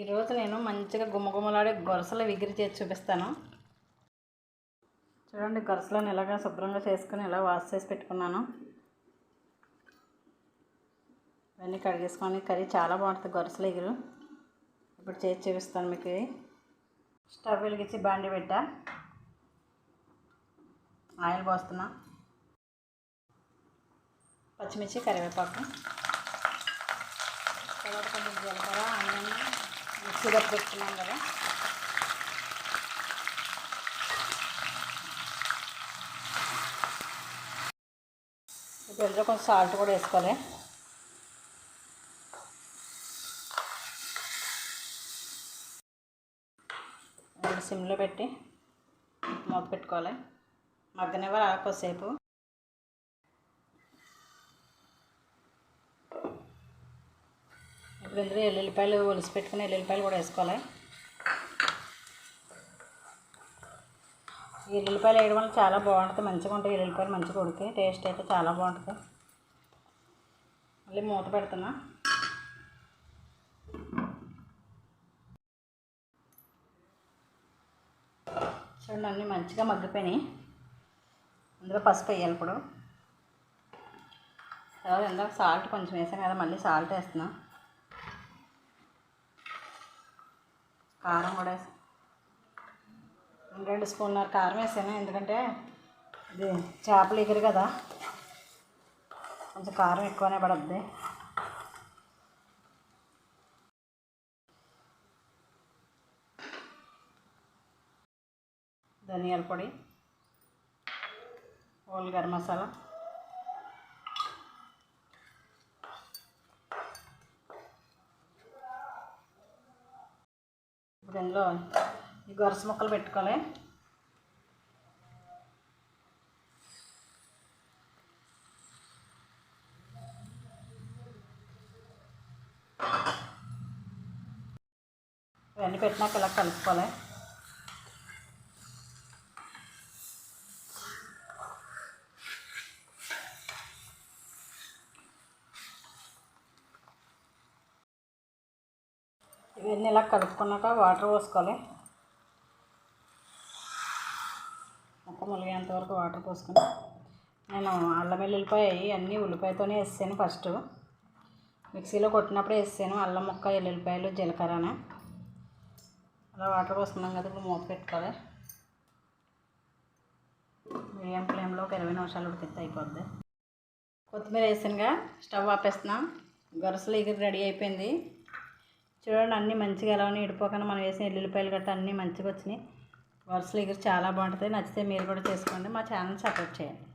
ఈరోజు నేను మంచిగా గుమ్మగుమ్మలాడే గొరసలు విగిరి చేసి చూపిస్తాను. చూడండి గొరసలను ఇలాగా శుభ్రంగా చేసుకుని ఇలా వాష్ చేసి పెట్టుకున్నాను. ఇవన్నీ కడిగేసుకొని కర్రీ చాలా బాగుంటుంది గొరసలు ఎగురు. ఇప్పుడు చేసి చూపిస్తాను మీకు స్టవ్ వెలిగించి బాండి పెట్టా. ఆయిల్ పోస్తున్నా. పచ్చిమిర్చి కరివేపాకు. తర్వాత కొంచెం జీలకర్ర మిక్సీ పెట్టుకున్నాం కదా. ఇప్పుడు ఇందులో కొంచెం సాల్ట్ కూడా వేసుకోవాలి. సిమ్లో పెట్టి మూత పెట్టుకోవాలి. మగ్గనివ్వాలి అలా కొద్దిసేపు. ఇప్పుడు ఎల్లుల్లిపాయలు ఒలిసి పెట్టుకుని ఎల్లుల్లిపాయలు కూడా వేసుకోవాలి? ఎల్లుల్లిపాయలు వేయడం వల్ల చాలా బాగుంటుంది. మంచిగా ఉంటాయి. ఎల్లుల్లిపాయలు మంచిగా ఉడికి. టేస్ట్ అయితే చాలా బాగుంటుంది. మళ్ళీ మూత పెడుతున్నా. చూడండి అన్నీ మంచిగా మగ్గిపోయినాయి. అందులో పసుపు వేయాలి ఇప్పుడు. తర్వాత ఇందాక సాల్ట్ కొంచెం వేసాను కదా మళ్ళీ సాల్ట్ వేస్తున్నాను కారం కూడా రెండు స్పూన్నర కారం వేసాను. ఎందుకంటే ఇది చేపలు ఎగిరి కదా కొంచెం కారం ఎక్కువనే పడుద్ది. ధనియాల పొడి హోల్ గరం మసాలా. ఇప్పుడు ఇందులో ఈ గొరస ముక్కలు పెట్టుకోవాలి. ఇవన్నీ పెట్టినాక ఇలా కలుపుకోవాలి. ఇవన్నీ ఇలా కలుపుకున్నాక వాటర్ పోసుకోవాలి. మొక్క ములిగేంత వరకు వాటర్ పోసుకుని నేను అల్లం వెల్లుల్లిపాయ అన్నీ ఉల్లిపాయతోనే వేసాను ఫస్ట్. మిక్సీలో కొట్టినప్పుడే వేసాను అల్లం ముక్క ఎల్లుల్లిపాయలు జీలకర్రన. అలా వాటర్ పోసుకున్నాం కదా ఇప్పుడు మూత పెట్టుకోవాలి. మీడియం ఫ్లేమ్లో ఒక ఇరవై నిమిషాలు ఉడికితే అయిపోద్ది. కొత్తిమీర వేసానుగా స్టవ్ ఆపేస్తున్నాం. గరుసలు ఎగిరి రెడీ అయిపోయింది. చూడండి అన్నీ మంచిగా ఎలా ఉన్నాయి? ఇడిపోకుండా మనం వేసిన ఎల్లుల్లిపాయలు గట్రా అన్నీ మంచిగా వచ్చినాయి. వరుసలు ఎగురు చాలా బాగుంటుంది నచ్చితే మీరు కూడా చేసుకోండి. మా ఛానల్ సపోర్ట్ చేయండి.